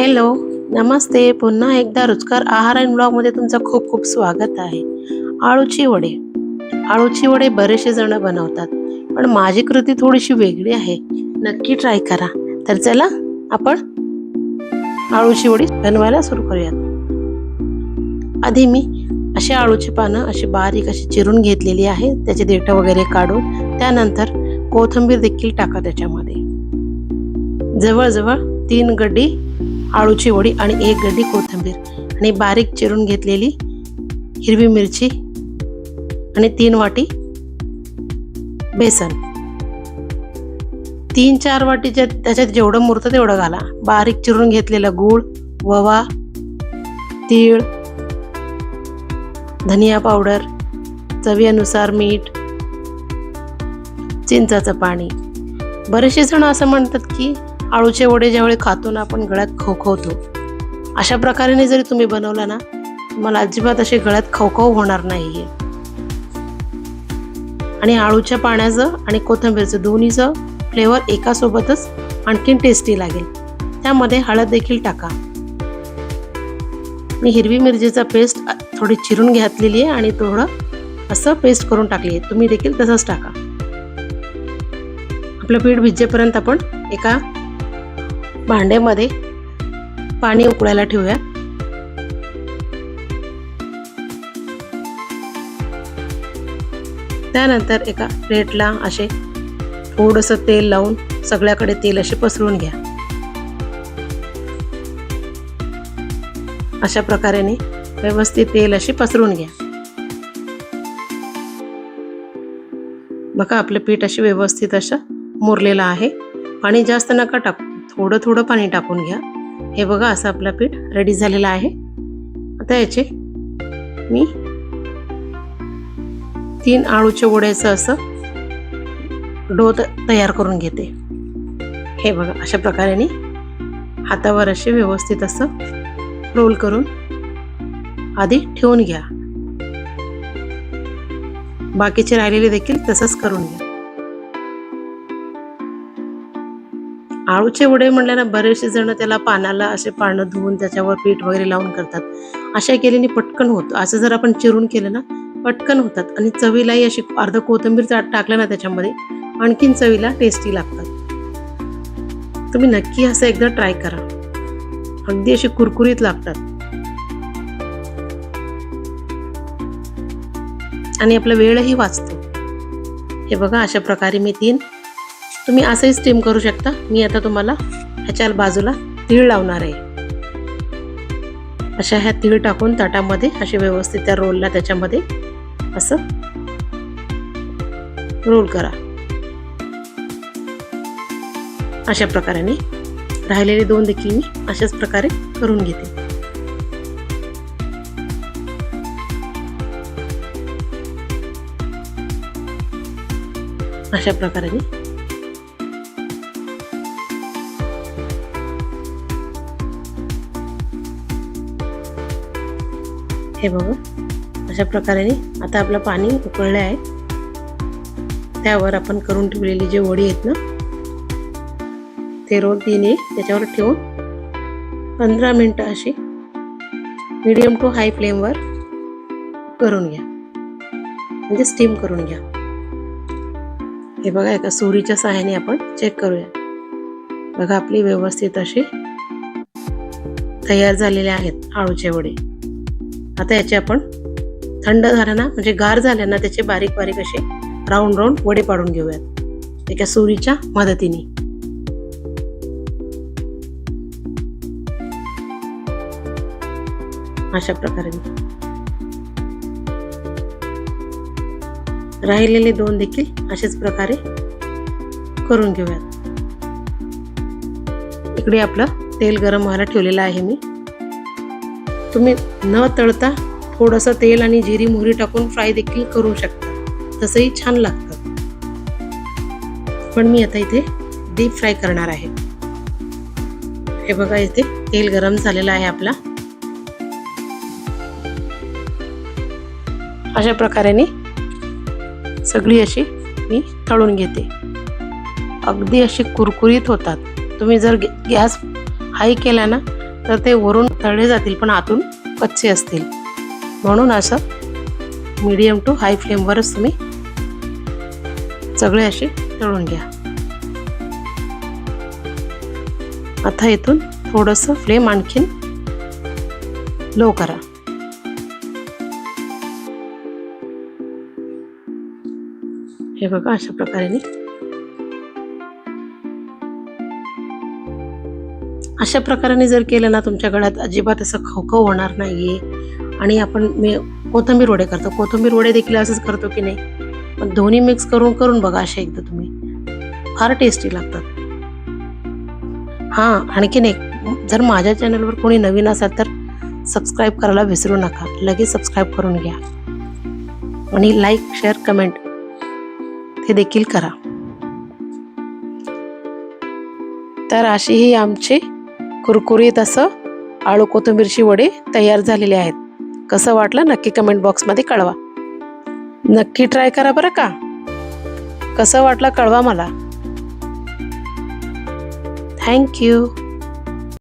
Hello नमस्ते. पुन्हा एकदा रुचकर आहार अँड ब्लॉगमध्ये तुमचं खूप खूप स्वागत आहे. आळूची वडे. आळूची वडे बरेचसे जण बनवतात पण माझी कृती थोडीशी वेगळी आहे. नक्की ट्राय करा. तर चला आपण आळूची वडी बनवायला सुरू करूयात. आधी मी अशी आळूची पानं अशी बारीक अशी चिरून घेतलेली आहे त्याचे देठ वगैरे काढून त्यानंतर कोथिंबीर देखील टाका त्याच्यामध्ये. जवळजवळ तीन गड्डी आळूची वडी आणि एक गड्डी कोथिंबीर आणि बारीक चिरून घेतलेली हिरवी मिरची आणि तीन वाटी बेसन. तीन चार वाटीच्या त्याच्यात जेवढं मुरतं तेवढं घाला. बारीक चिरून घेतलेलं गूळ ववा तीळ धनिया पावडर चवीनुसार मीठ चिंचाचं पाणी. बरेचसे जण असं म्हणतात की आळूचे वडे ज्यावेळी खातो ना आपण गळ्यात खवखवतो. अशा प्रकारे जरी तुम्ही बनवला ना मला अजिबात असे गळ्यात खवखव होणार नाहीये. आणि आळूच्या पाण्याचं आणि कोथिंबीरचं दोन्हीचं फ्लेवर एकासोबतच आणखीन टेस्टी लागेल. त्यामध्ये हळद देखील टाका. मी हिरवी मिरचीचा पेस्ट थोडी चिरून घातलेली आहे आणि थोडं असं पेस्ट करून टाकली आहे. तुम्ही देखील तसंच टाका. आपलं पीठ भिजेपर्यंत आपण एका भांड्यामध्ये पाणी उकळायला ठेवूया. त्यानंतर एका प्लेटला असे थोडंसं तेल लावून सगळ्याकडे तेल असे पसरून घ्या. अशा प्रकारेने व्यवस्थित तेल असे पसरून घ्या. बघा आपलं पीठ असे व्यवस्थित असं मुरलेलं आहे. पाणी जास्त नका टाकू. थोडं थोडं पाणी टाकून घ्या. हे बघा असं आपलं पीठ रेडी झालेलं आहे. आता याचे मी तीन आळूच्या वड्याचं असं डो तयार करून घेते. हे बघा अशा प्रकारे हातावर असे व्यवस्थित असं रोल करून आधी ठेवून घ्या. बाकीचे राहिलेले देखील तसंच करून घ्या. आळूचे वडे म्हणल्यानं बरेचसे जण त्याला पानाला असे पानं धुवून त्याच्यावर पीठ वगैरे लावून करतात. अशा केल्याने पटकन होतं. असं जर आपण चिरून केलं ना पटकन होतात. आणि चवीलाही अशी अर्ध कोथिंबीर टाकलं ना त्याच्यामध्ये आणखीन चवीला टेस्टी लागतात. तुम्ही नक्की असं एकदा ट्राय करा. अगदी अशी कुरकुरीत लागतात. आणि आपला वेळही वाचतो. हे बघा अशा प्रकारे मी तीन तुम्ही असंही स्टीम करू शकता. मी आता तुम्हाला ह्याच्या बाजूला तीळ लावणार आहे. अशा ह्या तीळ टाकून ताटामध्ये असे व्यवस्थित त्या रोलला त्याच्यामध्ये असं रोल करा. अशा प्रकारे राहिलेले दोन देखील मी अशाच प्रकारे करून घेते. अशा प्रकारे हे बघा. अशा प्रकारे आता आपलं पाणी उकळलं आहे. त्यावर आपण करून ठेवलेली जे वडी आहेत ना ते रोज दिने त्याच्यावर ठेवून पंधरा मिनटं अशी मिडियम टू हाय फ्लेमवर करून घ्या. म्हणजे स्टीम करून घ्या. हे बघा एका सुरीच्या सहाय्याने आपण चेक करूया. बघा आपली व्यवस्थित अशी तयार झालेले आहेत आळूचे वडे. आता याचे आपण थंड झाल्याना म्हणजे गार झाल्याना त्याचे बारीक बारीक असे राऊंड राऊंड वडे पाडून घेऊयात. एका सुरीच्या मदतीने. अशा प्रकारे. राहिलेले दोन देखील अशाच प्रकारे करून घेऊयात. इकडे आपलं तेल गरम व्हायला ठेवलेलं आहे मी. तुम्ही न तळता थोडंसं तेल आणि जिरी मोहरी टाकून फ्राय देखील करू शकता. तसंही छान लागतं. पण मी आता इथे डीप फ्राय करणार आहे. हे बघा इथे तेल गरम झालेलं आहे आपला. अशा प्रकारे सगळी अशी मी तळून घेते. अगदी अशी कुरकुरीत होतात. तुम्ही जर गॅस हाय केला ना तर ते वरून तळले जातील पण आतून कच्चे असतील. म्हणून असं मीडियम टू हाय फ्लेमवरच तुम्ही सगळे असे तळून घ्या. आता इथून थोडंसं फ्लेम आणखीन लो करा. हे बघा अशा प्रकारे अशा प्रकाराने जर केलं ना तुमच्या गळ्यात अजिबात असं खवखव होणार नाही आहे आणि आपण मी कोथिंबीर वडे करतो. कोथिंबीर वडे देखील असंच करतो की नाही? पण दोन्ही मिक्स करून करून बघा असे एकदा तुम्ही. फार टेस्टी लागतात. हां आणखीन एक जर माझ्या चॅनलवर कोणी नवीन असाल तर सबस्क्राईब करायला विसरू नका. लगेच सबस्क्राईब करून घ्या. आणि लाईक शेअर कमेंट ते देखील करा. तर अशी ही आमची कुरकुरीत असं आळू कोथिंबीरची वडे तयार झालेले आहेत. कसं वाटलं नक्की कमेंट बॉक्समध्ये कळवा. नक्की ट्राय करा बरं का? कसं वाटलं कळवा मला. थँक्यू